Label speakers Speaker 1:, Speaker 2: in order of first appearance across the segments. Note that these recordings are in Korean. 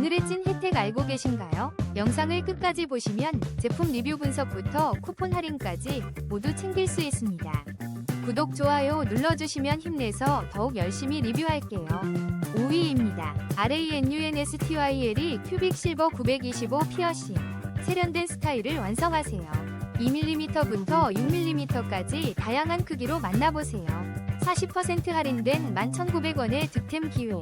Speaker 1: 오늘의 찐 혜택 알고 계신가요? 영상을 끝까지 보시면 제품 리뷰 분석부터 쿠폰 할인까지 모두 챙길 수 있습니다. 구독, 좋아요 눌러주시면 힘내서 더욱 열심히 리뷰할게요. 5위입니다. RANUNSTYL이 큐빅 실버 925 피어싱. 세련된 스타일을 완성하세요. 2mm부터 6mm까지 다양한 크기로 만나보세요. 40% 할인된 11,900원의 득템 기회.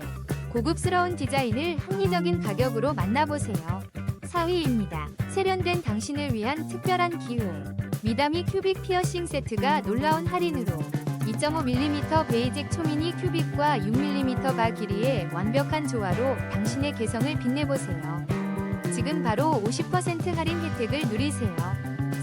Speaker 1: 고급스러운 디자인을 합리적인 가격으로 만나보세요. 4위입니다. 세련된 당신을 위한 특별한 기회. 미다미 큐빅 피어싱 세트가 놀라운 할인으로 2.5mm 베이직 초미니 큐빅과 6mm 바 길이의 완벽한 조화로 당신의 개성을 빛내보세요. 지금 바로 50% 할인 혜택을 누리세요.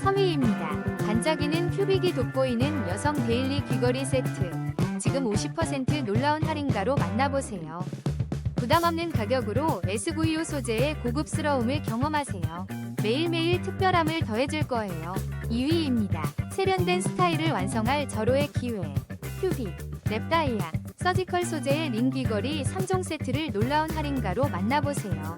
Speaker 1: 3위입니다. 반짝이는 큐빅이 돋보이는 여성 데일리 귀걸이 세트. 지금 50% 놀라운 할인가로 만나보세요. 부담 없는 가격으로 S925 소재의 고급스러움을 경험하세요. 매일매일 특별함을 더해줄 거예요. 2위입니다. 세련된 스타일을 완성할 절호의 기회. 큐빅, 랩다이아, 서지컬 소재의 링 귀걸이 3종 세트를 놀라운 할인가로 만나보세요.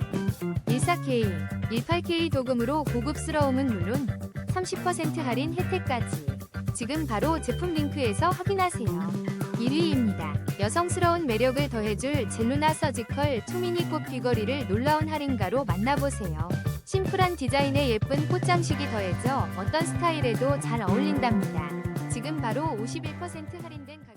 Speaker 1: 14K, 18K 도금으로 고급스러움은 물론 30% 할인 혜택까지. 지금 바로 제품 링크에서 확인하세요. 1위입니다. 여성스러운 매력을 더해줄 젤루나 서지컬 초미니 꽃 귀걸이를 놀라운 할인가로 만나보세요. 심플한 디자인에 예쁜 꽃장식이 더해져 어떤 스타일에도 잘 어울린답니다. 지금 바로 51% 할인된 가격